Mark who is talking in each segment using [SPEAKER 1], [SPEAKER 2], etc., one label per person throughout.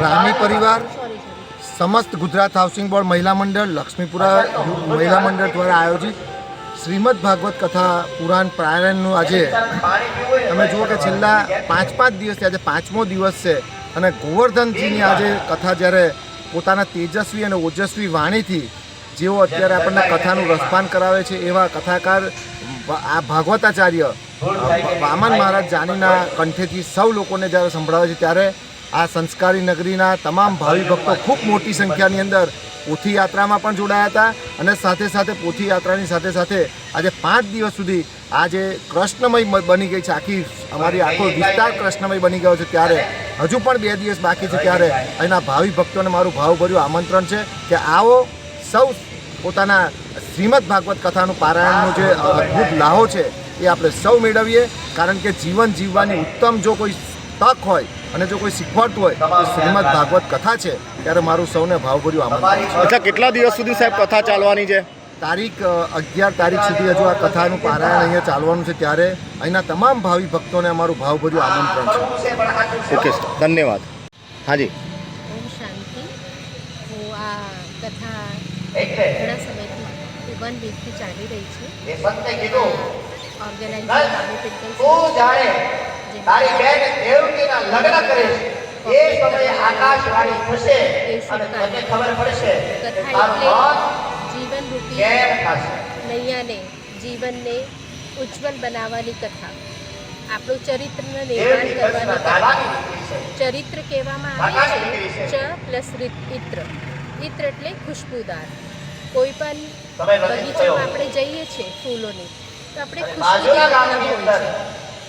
[SPEAKER 1] રામી પરિવાર સમસ્ત Gujarat housing board મહિલા મંડળ લક્ષ્મીપુરા મહિલા મંડળ દ્વારા આયોજિત શ્રીમદ ભાગવત કથા પુરાણ પારાયણનું આજે તમે જુઓ કે છેલ્લા પાંચ પાંચ દિવસથી આજે પાંચમો દિવસ છે અને ગોવર્ધનજીની આજે કથા જ્યારે પોતાના તેજસ્વી અને ઓજસ્વી વાણીથી જેઓ અત્યારે આપણને કથાનું રસપાન કરાવે છે એવા કથાકાર આ ભાગવતાચાર્ય વામન મહારાજ જાનીના કંઠેથી સૌ લોકોને જ્યારે સંભળાવે છે ત્યારે આ સંસ્કારી નગરીના તમામ ભાવિ ભક્તો ખૂબ મોટી સંખ્યાની અંદર પોથી યાત્રામાં પણ જોડાયા હતા અને સાથે સાથે પોથી યાત્રાની સાથે સાથે આજે પાંચ દિવસ સુધી આજે કૃષ્ણમય બની ગઈ છે, આખી અમારી આખો વિસ્તાર કૃષ્ણમય બની ગયો છે ત્યારે હજુ પણ બે દિવસ બાકી છે ત્યારે અહીંના ભાવિ ભક્તોને મારું ભાવભર્યું આમંત્રણ છે કે આવો સૌ પોતાના શ્રીમદ ભાગવત કથાનું પારાયણનો જે અદ્ભુત લાહો છે એ આપણે સૌ મેળવીએ, કારણ કે જીવન જીવવાની ઉત્તમ જો કોઈ તક હોય અને જો કોઈ શીખવાડતું હોય તો શ્રીમદ ભાગવત કથા છે ત્યારે મારું સૌને ભાવભર્યું આમંત્રણ છે.
[SPEAKER 2] એટલે કેટલા દિવસ સુધી સાહેબ કથા ચાલવાની છે?
[SPEAKER 1] તારીખ અગિયાર તારીખ સુધી હજુ આ કથાનું પારાયણ અહીંયા ચાલવાનું છે ત્યારે અહીંના તમામ ભાવિ ભક્તોને અમારું ભાવભર્યું આમંત્રણ છે.
[SPEAKER 2] Okay sir. ધન્યવાદ. હાજી.
[SPEAKER 3] ઓમ શાંતિ. હું આ કથા ઘણા સમયથી વન વીકથી ચાલી રહી છે. ઓર્ગેનાઇઝર
[SPEAKER 4] તારી બેન દેવકીના લગ્ન કરે છે. એ સમયે આકાશવાણી થશે અને તને ખબર પડશે તારું
[SPEAKER 3] જીવન રૂપી નૈયાને જીવનને ઉજ્જવલ બનાવવાની કથા. આપણું ચરિત્રનું નિર્માણ કરવાની
[SPEAKER 4] કથા.
[SPEAKER 3] ચરિત્ર કહેવામાં આવે છે ચ પ્લસ ઇત્ર. ઇત્ર એટલે ખુશ્બુદાર. કોઈ પણ બગીચામાં આપણે જઈએ છીએ ફૂલોની તો આપણે
[SPEAKER 4] ખુશ્બુદાર
[SPEAKER 3] હોય છે.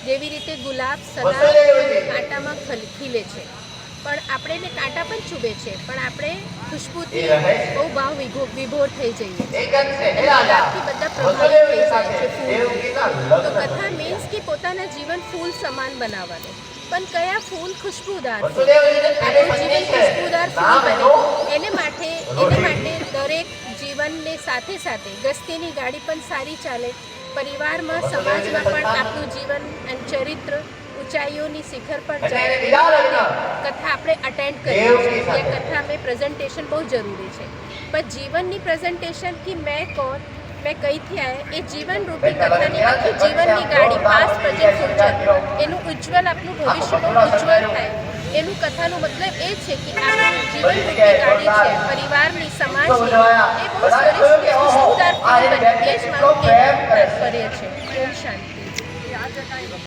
[SPEAKER 3] જેવી રીતે ગુલાબ સદા કાંટામાં ખીલે છે. પણ આપણે એને કાંટા પણ ચૂબે છે પણ આપણે ખુશ્બુથી. બહુ ભાવ વિભો- વિભોર થઈ જઈએ છીએ. ગુલાબથી બધા પ્રભાવિત થઈ જાય છે
[SPEAKER 4] ફૂલ.
[SPEAKER 3] તો કથા મીન્સ કે પોતાના જીવન ફૂલ સમાન બનાવવાનું. પણ કયા ફૂલ ખુશ્બુદાર આપણું જીવન. ખુશ્બુદાર ફૂલ બને.
[SPEAKER 4] એને
[SPEAKER 3] માટે એને માટે દરેક જીવનને સાથે સાથે ગસ્તીની ગાડી પણ સારી ચાલે. પરિવારમાં સમાજમાં પણ આપણું જીવન અને ચરિત્ર ઊંચાઈઓની શિખર પર જાય. કથા આપણે અટેન્ડ કરીએ છીએ. એ કથા મેં પ્રેઝન્ટેશન બહુ જરૂરી છે. પણ જીવનની પ્રેઝન્ટેશન કે મેં કોણ મેં કઈ થયા એ જીવન રૂપી કથાની આખી જીવનની ગાડી પાસ પ્રેઝન્ટ ફ્યુચર એનું ઉજ્જવલ આપણું ભવિષ્યનું ઉજ્જવલ થાય. એનું કથાનું મતલબ એ છે કે આપણું જીવન રૂપી ગાડી છે. પરિવારની સમાજની. એ બહુ સરસ ખુશબુદાર ફૂલ બને એ જ મારું કહેવાનું તાત્પર્ય છે. ઓમ શાંતિ.